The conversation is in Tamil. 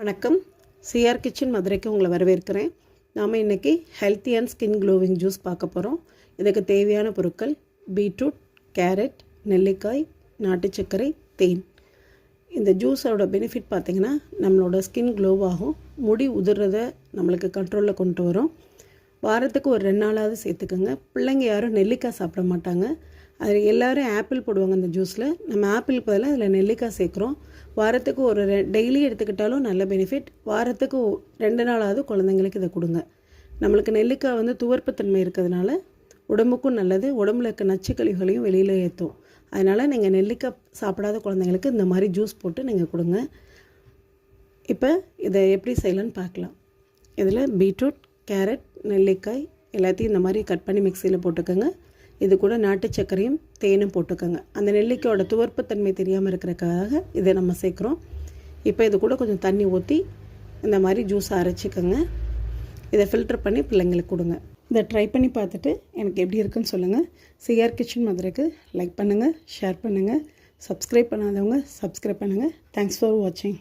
வணக்கம். சிஆர் கிச்சன் மதுரைக்கு உங்களை வரவேற்கிறேன். நாம் இன்றைக்கி healthy and skin glowing juice பார்க்க போகிறோம் இதுக்கு தேவையான பொருட்கள் பீட்ரூட் கேரட் நெல்லிக்காய் நாட்டு சர்க்கரை தேன். இந்த ஜூஸோட பெனிஃபிட் பார்த்திங்கன்னா நம்மளோட ஸ்கின் க்ளோவாகும் முடி உதிர்றதை நம்மளுக்கு கண்ட்ரோலில் கொண்டு வரும். வாரத்துக்கு ஒரு ரெண்டு நாளாவது சேர்த்துக்கோங்க. பிள்ளைங்க யாரும் நெல்லிக்காய் சாப்பிட மாட்டாங்க. அது எல்லோரும் ஆப்பிள் போடுவாங்க அந்த ஜூஸில். நம்ம ஆப்பிள் பதிலாக அதில் நெல்லிக்காய் சேர்க்குறோம். வாரத்துக்கு ஒரு ரெ டெய்லி எடுத்துக்கிட்டாலும் நல்ல பெனிஃபிட் வாரத்துக்கு ரெண்டு நாளாவது குழந்தைங்களுக்கு இதை கொடுங்க. நம்மளுக்கு நெல்லிக்காய் வந்து துவர்ப்புத்தன்மை இருக்கிறதுனால உடம்புக்கும் நல்லது. உடம்புல இருக்க நச்சுக்கழிவுகளையும் வெளியில் ஏற்றும். அதனால் நீங்கள் நெல்லிக்காய் சாப்பிடாத குழந்தைங்களுக்கு இந்த மாதிரி ஜூஸ் போட்டு நீங்கள் கொடுங்க. இப்போ இதை எப்படி செய்யலான்னு பார்க்கலாம். இதில் பீட்ரூட் கேரட் நெல்லிக்காய் எல்லாத்தையும் இந்த மாதிரி கட் பண்ணி மிக்சியில் போட்டுக்கோங்க. இது கூட நாட்டு சர்க்கரையும் தேனும் போட்டுக்கோங்க. அந்த நெல்லிக்காயோட துவர்ப்புத்தன்மை தெரியாமல் இருக்கிறதுக்காக இதை நம்ம சேர்க்குறோம். இப்போ இது கூட கொஞ்சம் தண்ணி ஊற்றி இந்த மாதிரி ஜூஸை அரைச்சிக்கோங்க. இதை ஃபில்டர் பண்ணி பிள்ளைங்களுக்கு கொடுங்க. இதை ட்ரை பண்ணி பார்த்துட்டு எனக்கு எப்படி இருக்குன்னு சொல்லுங்கள் சிஆர் கிச்சன் மதுரைக்கு லைக் பண்ணுங்கள் ஷேர் பண்ணுங்கள் சப்ஸ்கிரைப் பண்ணாதவங்க சப்ஸ்கிரைப் பண்ணுங்கள் தேங்க்ஸ் ஃபார் வாட்சிங்